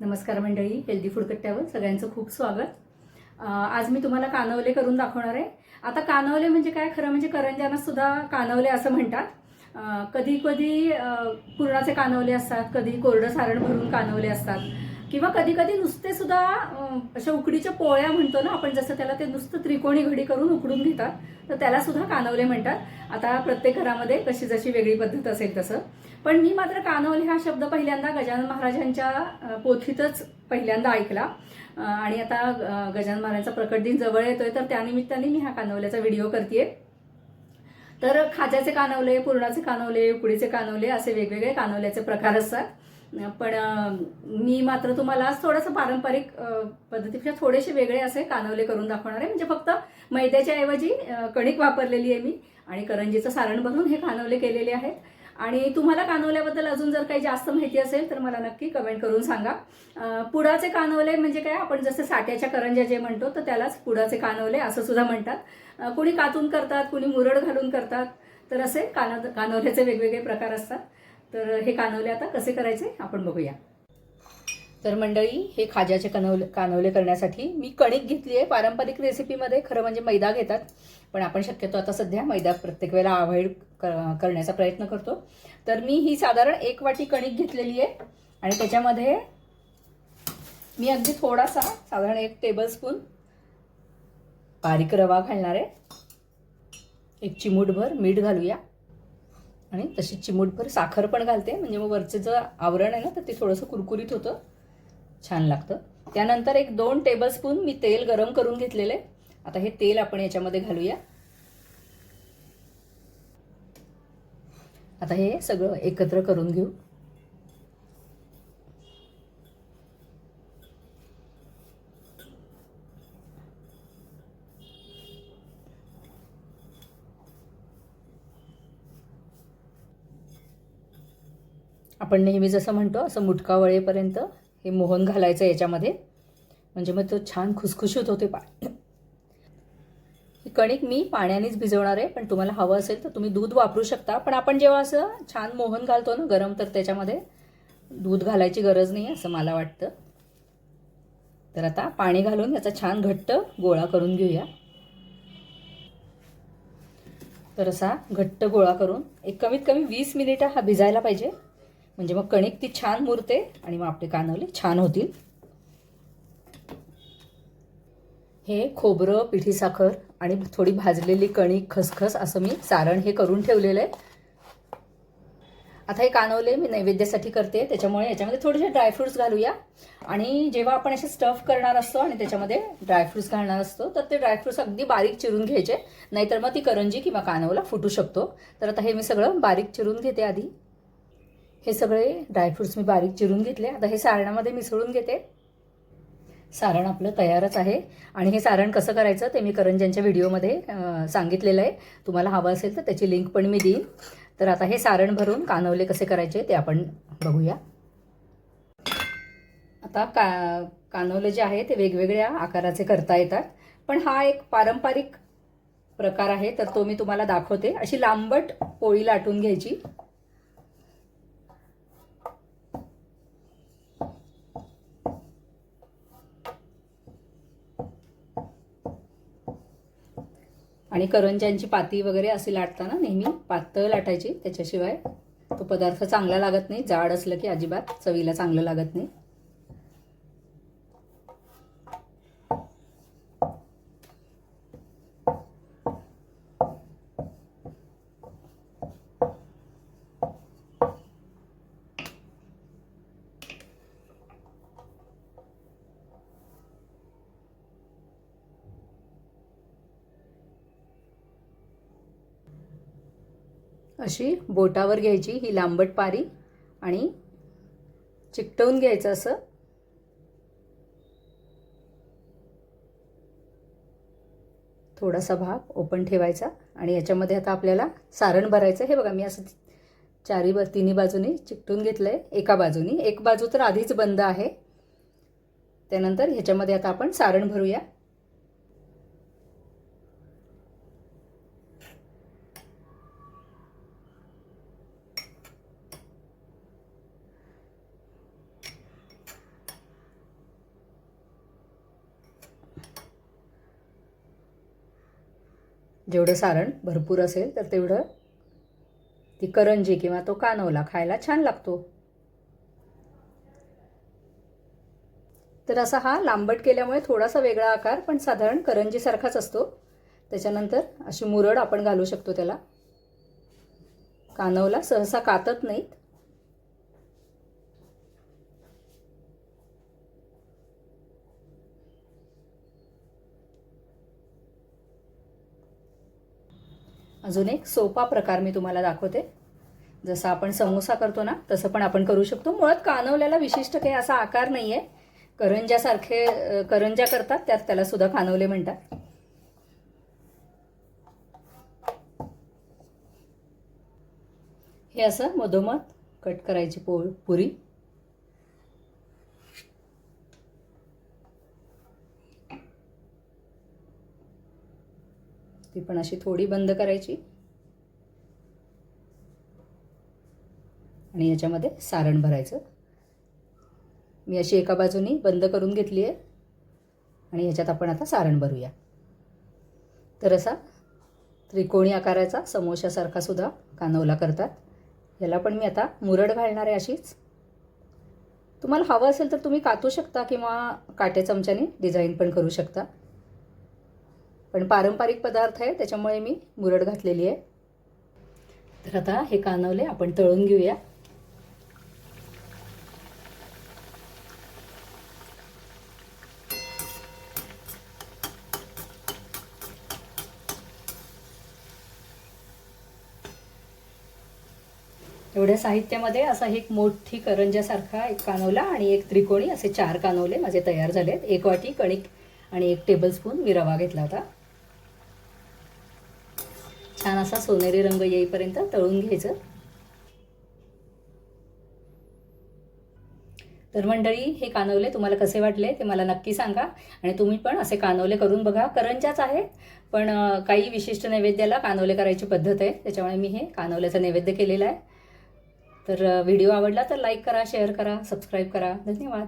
नमस्कार मंडळी healthy food कट्ट्यावर सगळ्यांचं खूप स्वागत. आज मी तुम्हाला कानवले करून दाखवणार आहे. आता कानवले म्हणजे काय? खरं म्हणजे करंजाना सुद्धा कानवले असं म्हणतात. कधी कधी पुरणाचे कानवले असतात कधी कोरडं सारण भरून कानवले असतात. किंवा कधी कधी नुसते सुद्धा अशा उकडीच्या पोळ्या म्हणतो ना आपण जसं त्याला ते नुसतं त्रिकोणी घडी करून उकडून घेतात तर त्याला सुद्धा कानवले म्हणतात. आता प्रत्येक घरामध्ये कशी जशी वेगळी पद्धत असेल तसं. पण मी मात्र कानवले हा शब्द पहिल्यांदा गजानन महाराजांच्या पोथीतच पहिल्यांदा ऐकला. आणि आता गजानन महाराजांचा प्रकट दिन जवळ येतोय तर त्यानिमित्ताने मी हा कानवल्याचा व्हिडिओ करते तर खाज्याचे कानवले पुरणाचे कानवले उकडीचे कानवले असे वेगवेगळे कानवल्याचे प्रकार असतात. पण मी मात्र तुम्हाला आज थोडंसं पारंपरिक पद्धतीपेक्षा थोडेसे वेगळे असे कानवले करून दाखवणार आहे. म्हणजे फक्त मैद्याच्या ऐवजी कणिक वापरलेली आहे मी आणि करंजीचं सारण बनवून हे कानवले केलेले आहेत. आणि तुम्हाला कानवल्याबद्दल अजून जर काही जास्त माहिती असेल तर मला नक्की कमेंट करून सांगा. पुडाचे कानवले म्हणजे काय? आपण जसे साठ्याच्या करंज्या जे म्हणतो तर त्यालाच पुडाचे कानवले असं सुद्धा म्हणतात. कुणी कातून करतात कुणी मुरड घालून करतात तर असे काना कानवल्याचे वेगवेगळे प्रकार असतात. तर हे कानवले आता कसे करायचे आपण बघूया. तर मंडळी हे खाज्याचे कनवले कानवले करण्यासाठी मी कणिक घेतली आहे. पारंपरिक रेसिपीमध्ये खरं म्हणजे मैदा घेतात पण आपण शक्यतो आता सध्या मैदा प्रत्येक वेळेला अवॉइड करण्याचा प्रयत्न करतो. तर मी ही साधारण एक वाटी कणिक घेतलेली आहे आणि त्याच्यामध्ये मी अगदी थोडासा साधारण एक टेबलस्पून बारीक रवा घालणार आहे. एक चिमूटभर मीठ घालूया. आणि तशी चिमूटभर साखर पण घालते. म्हणजे मग वरचं जे आवरण आहे ना तर ते थोडंसं कुरकुरीत होतं. छान लागतं. त्यानंतर एक दोन टेबलस्पून मी तेल गरम करून घेतलेलं आहे. आता हे तेल आपण याच्यामध्ये घालूया. आता हे सगळं एकत्र करून घेऊ. आपण नेहमी जसं म्हणतो असं मुटका वळेपर्यंत हे मोहन घालायचं याच्यामध्ये. म्हणजे मग तो छान खुसखुशीत होते पा ही कणिक मी पाण्यानेच भिजवणार आहे पण तुम्हाला हवं असेल तर तुम्ही दूध वापरू शकता. पण आपण जेव्हा असं छान मोहन घालतो ना गरम तर त्याच्यामध्ये दूध घालायची गरज नाही असं मला वाटतं. तर आता पाणी घालून याचा छान घट्ट गोळा करून घेऊया. तर असा घट्ट गोळा करून एक कमीत कमी वीस मिनिटं हा भिजायला पाहिजे. म्हणजे मग कणिक ती छान मुरते आणि मग आपले कानवले छान होतील. हे खोबरं पिठी साखर आणि थोडी भाजलेली कणिक खसखस असं मी सारण हे करून ठेवलेलं आहे. आता हे कानवले मी नैवेद्यासाठी करते. त्याच्यामुळे याच्यामध्ये थोडेसे ड्रायफ्रुट्स घालूया. आणि जेव्हा आपण असे स्टफ करणार असतो आणि त्याच्यामध्ये ड्रायफ्रुट्स घालणार असतो तर ते ड्रायफ्रुट्स अगदी बारीक चिरून घ्यायचे. नाहीतर मग ती करंजी किंवा कानवला फुटू शकतो. तर आता हे मी सगळं बारीक चिरून घेते आधी. हे सगळे ड्रायफ्रूट्स मी बारीक चिरून घेतले. आता हे सारणामध्ये मिसळून घेते. सारण आपलं तयारच आहे. आणि हे सारण कसं करायचं ते मी करंजांच्या व्हिडिओमध्ये सांगितलेलं आहे. तुम्हाला हवं असेल तर त्याची लिंक पण मी देईन. तर आता हे सारण भरून कानवले कसे करायचे ते आपण बघूया. आता का कानवले जे आहे ते वेगवेगळ्या आकाराचे करता येतात. पण हा एक पारंपरिक प्रकार आहे. तर तो मी तुम्हाला दाखवते. अशी लांबट पोळी लाटून घ्यायची. आणि करंज्यांची पाती वगैरे अशी लाटताना नेहमी पातळ लाटायची त्याच्याशिवाय तो पदार्थ चांगला लागत नाही. जाड असलं की अजिबात चवीला चांगलं लागत नाही. अशी बोटावर घ्यायची ही लांबट पारी आणि चिकटवून घ्यायचं असं. थोडासा भाग ओपन ठेवायचा आणि याच्यामध्ये आता आपल्याला सारण भरायचं हे बघा मी असं चारी बा तिन्ही बाजूनी चिकटून घेतलं आहे एका बाजूनी. एक बाजू तर आधीच बंद आहे. त्यानंतर ह्याच्यामध्ये आता आपण सारण भरूया. जेवढं सारण भरपूर असेल तर तेवढं ती करंजी किंवा तो कानवला खायला छान लागतो. तर असा हा लांबट केल्यामुळे थोडासा वेगळा आकार पण साधारण करंजीसारखाच असतो. त्याच्यानंतर अशी मुरड आपण घालू शकतो त्याला. कानवला सहसा कातत नाहीत. अजून एक सोपा प्रकार मी तुम्हाला दाखवते. जसं आपण समोसा करतो ना तसं पण आपण करू शकतो. मुळात कानवल्याला विशिष्ट काही असा आकार नाही आहे करंजासारखे करंज्या करंजा करतात त्यात त्याला सुद्धा कानवले म्हणतात. हे असं मधोमध कट करायची पो पुरी. ती पण अशी थोडी बंद करायची. आणि याच्यामध्ये सारण भरायचं. मी अशी एका बाजूनी बंद करून घेतली आहे. आणि याच्यात आपण आता सारण भरूया. तर असा त्रिकोणी आकाराचा समोशासारखा सुद्धा कानवला करतात. याला पण मी आता मुरड घालणार आहे अशीच. तुम्हाला हवं असेल तर तुम्ही कातू शकता किंवा काटे चमच्याने डिझाईन पण करू शकता. पण पारंपरिक पदार्थ आहे त्याच्यामुळे मी मुरड घातलेली आहे. तर आता हे कानवले आपण तळून घेऊया. एवढ्या साहित्यामध्ये असा एक मोठी करंजासारखा एक कानवला आणि एक त्रिकोणी असे चार कानवले माझे तयार झाले आहेत एक वाटी कणिक आणि एक टेबलस्पून मी रवा घेतला होता. छान असा सोनेरी रंग येईपर्यंत तळून घ्यायचं. तर मंडळी हे कानवले तुम्हाला कसे वाटले ते मला नक्की सांगा आणि तुम्ही पण असे कानवले करून बघा. करंजाच आहे पण काही विशिष्ट नैवेद्याला कानवले करायची पद्धत आहे. त्याच्यामुळे मी हे कानवल्याचं नैवेद्य केलेला आहे. तर व्हिडिओ आवडला तर लाईक करा शेअर करा सबस्क्राईब करा. धन्यवाद.